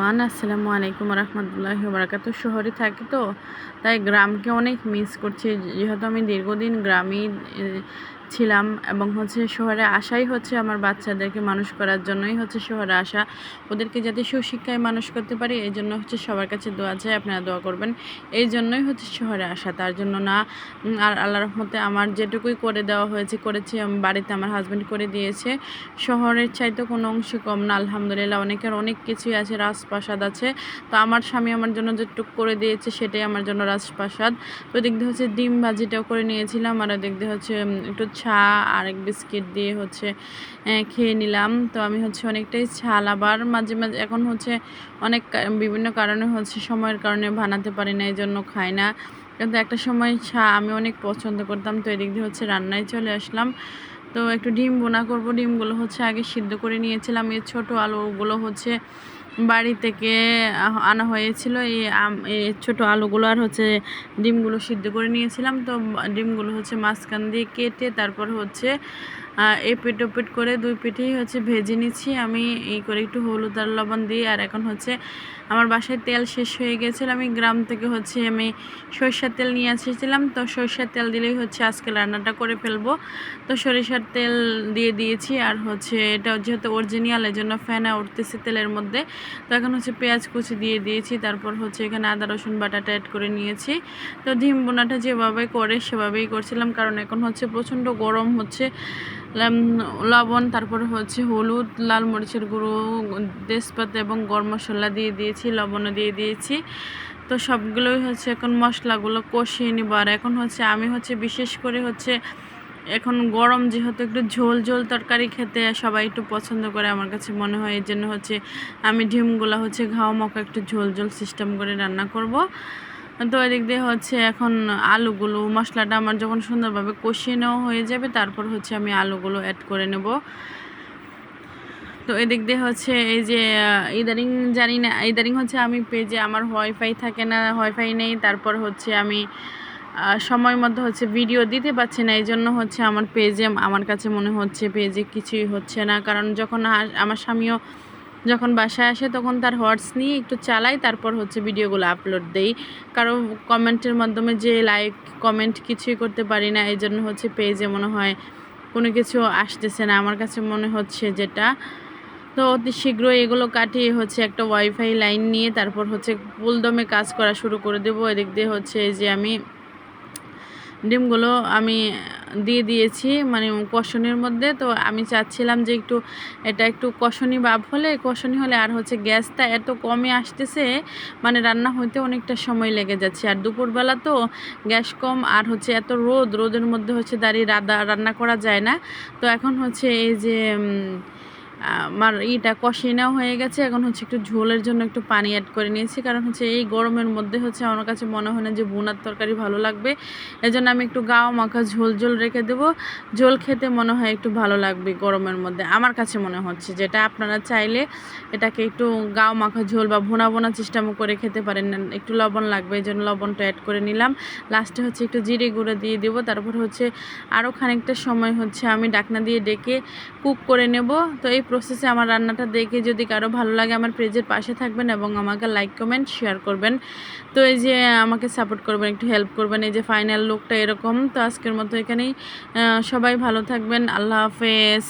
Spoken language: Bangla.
এভরিওয়ান আসসালামু আলাইকুম রহমতুল্লাহ বরাকাত শহরে থাকি তো তাই গ্রামকে অনেক মিস করছি যেহেতু আমি দীর্ঘদিন গ্রামেই এ, ছিলাম এবং হচ্ছে শহরে আসাই হচ্ছে আমার বাচ্চাদেরকে মানুষ করার জন্যই হচ্ছে শহরে আসা। ওদেরকে যাতে সুশিক্ষায় মানুষ করতে পারি, এই জন্য হচ্ছে সবার কাছে দোয়া চাই, আপনারা দোয়া করবেন। এই জন্যই হচ্ছে শহরে আসা, তার জন্য না আর আল্লাহ রহমতে আমার যেটুকুই করে দেওয়া হয়েছে, করেছি বাড়িতে আমার হাজব্যান্ড করে দিয়েছে। শহরের চাইতে কোনো অংশে কম না, আলহামদুলিল্লাহ, অনেকের অনেক কিছুই আছে, রাজপ্রাসাদ আছে। তো আমার স্বামী আমার জন্য যেটুকু করে দিয়েছে, সেটাই আমার জন্য রাজপ্রাসাদ। তো দিয়ে হচ্ছে ডিম ভাজিটাও করে নিয়েছিলাম, আর দিয়ে হচ্ছে একটু চা আর এক বিস্কিট দিয়ে হচ্ছে খেয়ে নিলাম। তো আমি হচ্ছে অনেকটাই ছাল আবার মাঝে মাঝে, এখন হচ্ছে অনেক বিভিন্ন কারণে হচ্ছে সময়ের কারণে বানাতে পারি না এই জন্য খাই না। কিন্তু একটা সময় চা আমি অনেক পছন্দ করতাম, তো এদিক দিয়ে হচ্ছে রান্নায় চলে আসলাম। তো একটু ডিম বোনা করব, ডিমগুলো হচ্ছে আগে সিদ্ধ করে নিয়েছিলাম, এই ছোটো আলুগুলো হচ্ছে বাড়ি থেকে আনা হয়েছিল। এই আম- ছোটো আলুগুলো আর হচ্ছে ডিমগুলো সিদ্ধ করে নিয়েছিলাম। তো ডিমগুলো হচ্ছে মাঝখান দিয়ে কেটে তারপর হচ্ছে এপিট ওপিট করে দুই পিঠেই হচ্ছে ভেজে নিচ্ছি। আমি এই করে একটু হলুদ আর লবণ দিয়ে আর এখন হচ্ছে আমার বাসায় তেল শেষ হয়ে গেছিল আমি গ্রাম থেকে হচ্ছে আমি সরিষার তেল নিয়ে এসেছিলাম তো সরিষার তেল দিলেই হচ্ছে আজকে রান্নাটা করে ফেলব। তো সরিষার তেল দিয়ে দিয়েছি। আর হচ্ছে এটা যেহেতু অরিজিনাল এই জন্য ফেনা উঠতেছে তেলের মধ্যে। তো এখন হচ্ছে পেঁয়াজ কুচি দিয়ে দিয়েছি। তারপর হচ্ছে এখানে আদা, রসুন, বাটাটা অ্যাড করে নিয়েছি। তো ডিম বোনাটা যেভাবে করে সেভাবেই করছিলাম। কারণ এখন হচ্ছে প্রচণ্ড গরম হচ্ছে। লবণ, তারপরে হচ্ছে হলুদ, লাল মরিচের গুঁড়ো, তেজপাতা এবং গরম মশলা দিয়ে দিয়েছি, লবণও দিয়ে দিয়েছি। তো সবগুলোই হচ্ছে এখন মশলাগুলো কষিয়ে নিব। আর এখন হচ্ছে আমি হচ্ছে বিশেষ করে হচ্ছে এখন গরম যেহেতু একটু ঝোল ঝোল তরকারি খেতে সবাই একটু পছন্দ করে, আমার কাছে মনে হয় এই জন্য হচ্ছে আমি ডিমগুলো হচ্ছে ঘাও মকা একটু ঝোল ঝোল সিস্টেম করে রান্না করব। তো এদিক দিয়ে হচ্ছে এখন আলুগুলো, মশলাটা আমার যখন সুন্দরভাবে কষিয়ে নেওয়া হয়ে যাবে, তারপর হচ্ছে আমি আলুগুলো অ্যাড করে নেব। তো এদিক দিয়ে হচ্ছে এই যে ইদারিং জানি না ইদারিং হচ্ছে আমি পেজে আমার ওয়াইফাই থাকে না ওয়াইফাই নেই, তারপর হচ্ছে আমি সময় মতো হচ্ছে ভিডিও দিতে পারছি না এই জন্য হচ্ছে আমার পেজে, আমার কাছে মনে হচ্ছে পেজে কিছুই হচ্ছে না, কারণ যখন আমার স্বামীও যখন বাসায় আসে তখন তার হোয়াটস নিয়ে একটু চালাই, তারপর হচ্ছে ভিডিওগুলো আপলোড দেই। কারও কমেন্টের মাধ্যমে যে লাইক কমেন্ট কিছুই করতে পারি না এই জন্য হচ্ছে পেজে মনে হয় কোনো কিছু আসতেছে না। আমার কাছে মনে হচ্ছে যেটা। তো অতি শীঘ্রই এগুলো কাটিয়ে হচ্ছে একটা ওয়াইফাই লাইন নিয়ে তারপর হচ্ছে ফুলদমে কাজ করা শুরু করে দেবো। এদিক দিয়ে হচ্ছে যে আমি ডিমগুলো আমি দিয়ে দিয়েছি মানে কষনির মধ্যে। তো আমি চাচ্ছিলাম যে একটু, এটা একটু কষনি ভাব হলে, কষণি হলে আর হচ্ছে গ্যাসটা এত কমে আসতেছে মানে রান্না হইতে অনেকটা সময় লেগে যাচ্ছে। আর দুপুরবেলা তো গ্যাস কম, আর হচ্ছে এত রোদ, রোদের মধ্যে হচ্ছে দাঁড়িয়ে রান্না করা যায় না। তো এখন হচ্ছে এই যে আমার ইটা কষিয়ে নেওয়া হয়ে গেছে। এখন হচ্ছে একটু ঝোলের জন্য একটু পানি অ্যাড করে নিয়েছি। কারণ হচ্ছে এই গরমের মধ্যে হচ্ছে আমার কাছে মনে হয় না যে বোনার তরকারি ভালো লাগবে। এই জন্য আমি একটু গাও মাখা ঝোল ঝোল রেখে দেবো। ঝোল খেতে মনে হয় একটু ভালো লাগবে গরমের মধ্যে। আমার কাছে মনে হচ্ছে যেটা আপনারা চাইলে এটাকে একটু গাও মাখা ঝোল বা ভুনা বোনা সিস্টেমও করে খেতে পারেন। একটু লবণ লাগবে, এই জন্য লবণটা অ্যাড করে নিলাম। লাস্টে হচ্ছে একটু জিরে গুঁড়ো দিয়ে দেবো। তারপর হচ্ছে আরও খানিকটা সময় হচ্ছে আমি ডাকনা দিয়ে ডেকে কুক করে নেব। তো এই প্রসেসে আমার রান্নাটা দেখে যদি কারও ভালো লাগে আমার পেজের পাশে থাকবেন এবং আমাকে লাইক কমেন্ট শেয়ার করবেন। তো এই যে আমাকে সাপোর্ট করবেন, একটু হেল্প করবেন, এই যে ফাইনাল লুকটা এরকম। তো আজকের মতো এখানেই। সবাই ভালো থাকবেন। আল্লাহ হাফেজ।